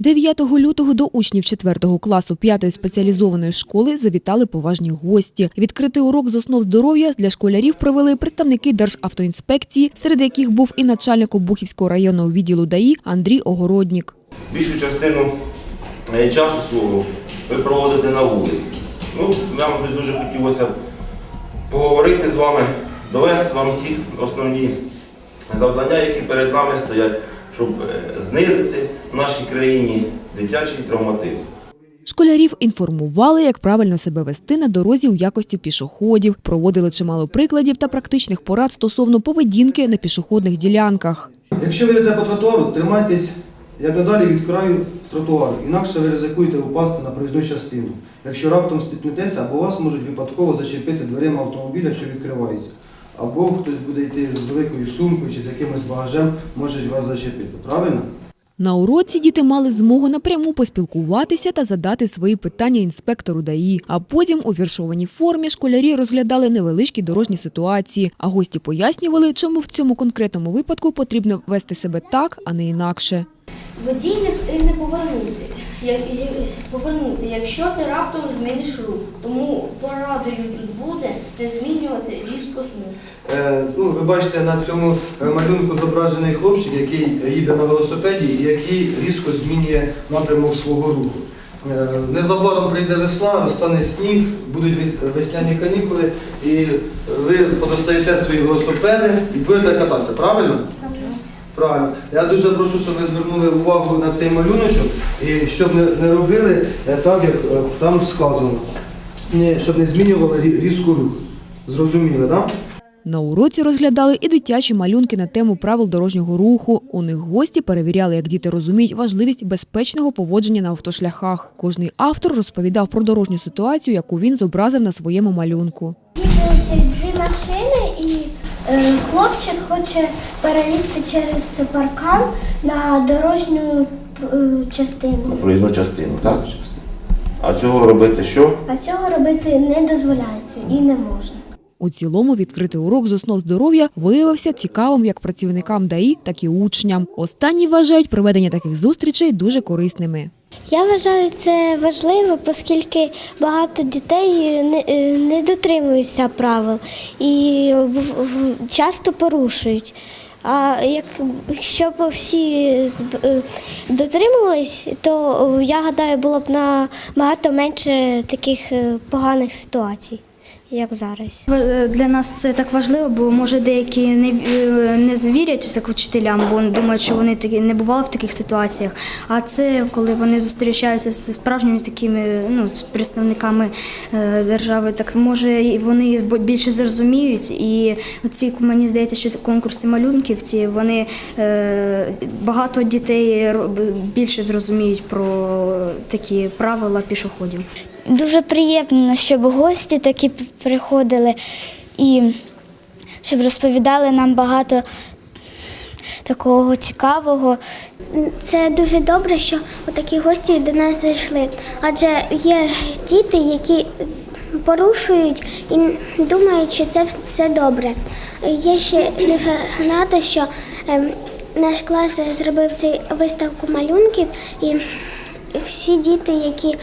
9 лютого до учнів 4 класу 5 спеціалізованої школи завітали поважні гості. Відкритий урок з основ здоров'я для школярів провели представники Державтоінспекції, серед яких був і начальник Обухівського районного відділу ДАІ Андрій Огороднік. більшу частину е, часу свого ви проводите на вулиці. Ну, нам би дуже хотілося поговорити з вами, довести вам ті основні завдання, які перед нами стоять, щоб е, знизити в нашій країні дитячий травматизм. Школярів інформували, як правильно себе вести на дорозі у якості пішоходів, проводили чимало прикладів та практичних порад стосовно поведінки на пішохідних ділянках. Якщо ви йдете по тротуару, тримайтесь як надалі від краю тротуару, інакше ви ризикуєте упасти на проїзну частину. Якщо раптом спітнетеся, або вас можуть випадково зачепити дверима автомобіля, що відкривається, або хтось буде йти з великою сумкою чи з якимось багажем, може вас зачепити. Правильно? На уроці діти мали змогу напряму поспілкуватися та задати свої питання інспектору ДАІ. А потім у віршованій формі школярі розглядали невеличкі дорожні ситуації, а гості пояснювали, чому в цьому конкретному випадку потрібно вести себе так, а не інакше. Водій не встигне повернути, як, повернути, якщо ти раптом зміниш рух. Тому порадою тут буде не змінювати різко смуг. Е, ну, ви бачите на цьому малюнку зображений хлопчик, який їде на велосипеді і який різко змінює напрямок свого руху. Е, Незабаром прийде весна, розтане сніг, будуть весняні канікули, і ви подостаєте свої велосипеди і будете кататися, правильно? Правильно. Я дуже прошу, щоб ви звернули увагу на цей малюночок і щоб не, не робили е, так, як е, там сказано. Не, щоб не змінювали рі- різко рух. Зрозуміли, так? Да? На уроці розглядали і дитячі малюнки на тему правил дорожнього руху. У них гості перевіряли, як діти розуміють важливість безпечного поводження на автошляхах. Кожний автор розповідав про дорожню ситуацію, яку він зобразив на своєму малюнку. Дві машини, і е, хлопчик хоче перелізти через паркан на дорожню е, частину. На проїзну частину, так? А цього робити що? А цього робити не дозволяється і не можна. У цілому відкритий урок з основ здоров'я виявився цікавим як працівникам ДАІ, так і учням. Останні вважають проведення таких зустрічей дуже корисними. Я вважаю це важливо, оскільки багато дітей не, е, не дотримуються правил і в- часто порушують. А як, якщо б всі е, дотримувались, то е, я гадаю, було б набагато менше таких е, поганих ситуацій, як зараз. Е, Для нас це так важливо, бо може деякі не, е, не звірять як вчителям, бо думають, що вони такі не бували в таких ситуаціях. А це коли вони зустрічаються з справжніми такими ну, з представниками е, держави, так може вони більше зрозуміють. І ці мені здається, що конкурси малюнків ці вони багато дітей більше зрозуміють про такі правила пішоходів. Дуже приємно, щоб гості такі приходили і щоб розповідали нам багато такого цікавого. Це дуже добре, що такі гості до нас зайшли. Адже є діти, які порушують і думають, що це все добре. Я ще дуже рада, що ем, наш клас зробив цю виставку малюнків і всі діти, які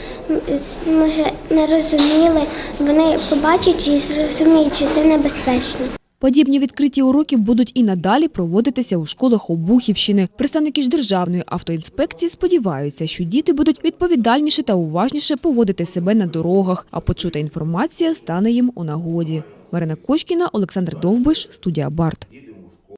може не розуміли, вони побачать і зрозуміють, що це небезпечно. Подібні відкриті уроки будуть і надалі проводитися у школах Обухівщини. Представники ж державної автоінспекції сподіваються, що діти будуть відповідальніше та уважніше поводити себе на дорогах, а почута інформація стане їм у нагоді. Марина Кочкіна, Олександр Довбиш, студія Барт.